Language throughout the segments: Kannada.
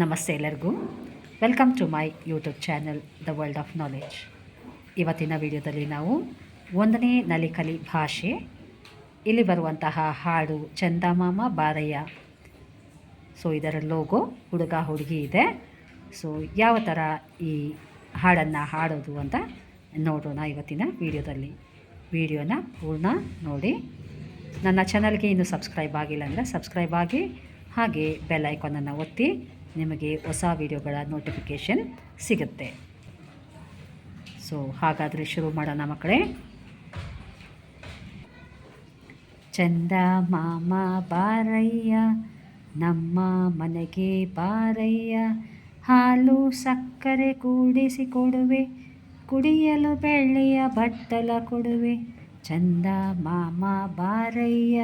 ನಮಸ್ತೆ ಎಲ್ಲರಿಗೂ. Welcome to my YouTube channel the world of knowledge ಇವತ್ತಿನ ವಿಡಿಯೋದಲ್ಲಿ ನಾವು ಒಂದನೇ ನಲಿಕಲಿ ಭಾಷೆ, ಇಲ್ಲಿ ಬರುವಂತಹ ಹಾಡು ಚಂದಮಾಮ ಬಾರಯ್ಯ. ಸೊ ಇದರ ಲೋಗೋ ಹುಡುಗ ಹುಡುಗಿ ಇದೆ. ಸೊ ಯಾವ ಥರ ಈ ಹಾಡನ್ನು ಹಾಡೋದು ಅಂತ ನೋಡೋಣ ಇವತ್ತಿನ ವಿಡಿಯೋದಲ್ಲಿ. ವಿಡಿಯೋನ ಪೂರ್ಣ ನೋಡಿ. ನನ್ನ ಚಾನಲ್ಗೆ ಇನ್ನೂ ಸಬ್ಸ್ಕ್ರೈಬ್ ಆಗಿಲ್ಲ ಅಂದರೆ ಸಬ್ಸ್ಕ್ರೈಬ್ ಆಗಿ, ಹಾಗೆ ಬೆಲ್ ಐಕಾನನ್ನು ಒತ್ತಿ. ನಿಮಗೆ ಹೊಸ ವಿಡಿಯೋಗಳ ನೋಟಿಫಿಕೇಷನ್ ಸಿಗುತ್ತೆ. ಸೊ ಹಾಗಾದರೆ ಶುರು ಮಾಡೋಣ ಮಕ್ಕಳೇ. ಚಂದ ಮಾಮ ಬಾರಯ್ಯ, ನಮ್ಮ ಮನೆಗೆ ಬಾರಯ್ಯ, ಹಾಲು ಸಕ್ಕರೆ ಕೂಡಿಸಿ ಕೊಡುವೆ, ಕುಡಿಯಲು ಬೆಳ್ಳಿಯ ಬಟ್ಟಲ ಕೊಡುವೆ. ಚಂದ ಮಾಮ ಬಾರಯ್ಯ,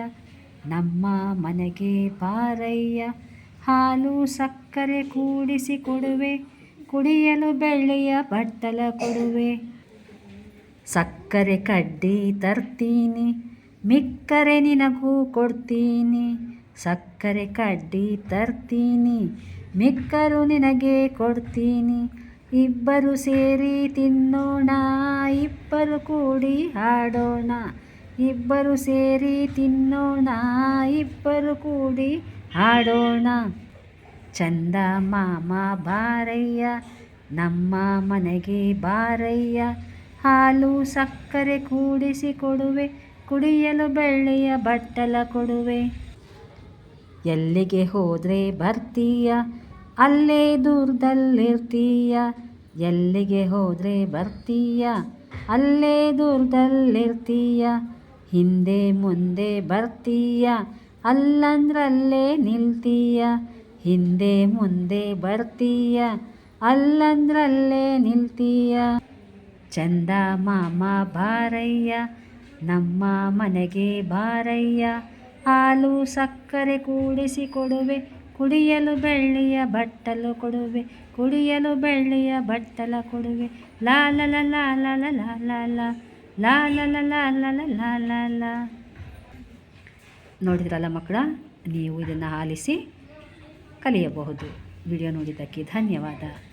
ನಮ್ಮ ಮನೆಗೆ ಬಾರಯ್ಯ ಹಾಲು ಸಕ್ಕರೆ ಕೂಡಿಸಿ ಕೊಡುವೆ, ಕುಡಿಯಲು ಬೆಳ್ಳಿಯ ಬಟ್ಟಲ ಕೊಡುವೆ. ಸಕ್ಕರೆ ಕಡ್ಡಿ ತರ್ತೀನಿ, ಮಿಕ್ಕರೆ ನಿನಗೂ ಕೊಡ್ತೀನಿ. ಸಕ್ಕರೆ ಕಡ್ಡಿ ತರ್ತೀನಿ, ಮಿಕ್ಕರು ನಿನಗೆ ಕೊಡ್ತೀನಿ. ಇಬ್ಬರು ಸೇರಿ ತಿನ್ನೋಣ, ಇಬ್ಬರು ಕೂಡಿ ಹಾಡೋಣ. ಇಬ್ಬರು ಸೇರಿ ತಿನ್ನೋಣ, ಇಬ್ಬರು ಕೂಡಿ ಹಾಡೋಣ. ಚಂದ ಮಾಮ ಬಾರಯ್ಯ, ನಮ್ಮ ಮನೆಗೆ ಬಾರಯ್ಯ. ಹಾಲು ಸಕ್ಕರೆ ಕೂಡಿಸಿ ಕೊಡುವೆ, ಕುಡಿಯಲು ಬೆಳ್ಳಿಯ ಬಟ್ಟಲ ಕೊಡುವೆ. ಎಲ್ಲಿಗೆ ಹೋದರೆ ಬರ್ತೀಯ? ಅಲ್ಲೇ ದೂರದಲ್ಲಿರ್ತೀಯ? ಎಲ್ಲಿಗೆ ಹೋದರೆ ಬರ್ತೀಯ? ಅಲ್ಲೇ ದೂರದಲ್ಲಿರ್ತೀಯ? ಹಿಂದೆ ಮುಂದೆ ಬರ್ತೀಯ? ಅಲ್ಲಂದ್ರಲ್ಲೇ ನಿಲ್ತೀಯ, ಹಿಂದೆ ಮುಂದೆ ಬರ್ತೀಯ, ಅಲ್ಲಂದ್ರಲ್ಲೇ ನಿಲ್ತೀಯ. ಚಂದ ಮಾಮ ಬಾರಯ್ಯ, ನಮ್ಮ ಮನೆಗೆ ಬಾರಯ್ಯ, ಹಾಲು ಸಕ್ಕರೆ ಕೂಡಿಸಿ ಕೊಡುವೆ, ಕುಡಿಯಲು ಬೆಳ್ಳಿಯ ಬಟ್ಟಲು ಕೊಡುವೆ, ಕುಡಿಯಲು ಬೆಳ್ಳಿಯ ಬಟ್ಟಲ ಕೊಡುವೆ. ಲಾಲ ಲಾಲ ಲಾಲ ಲಾಲ ಲಾಲ ಲಾಲ ಲಾಲ ಲ ನೋಡಿದ್ರಲ್ಲ ಮಕ್ಕಳ? ನೀವು ಇದನ್ನು ಆಲಿಸಿ ಕಲಿಯಬಹುದು. ವಿಡಿಯೋ ನೋಡಿದ್ದಕ್ಕೆ ಧನ್ಯವಾದ.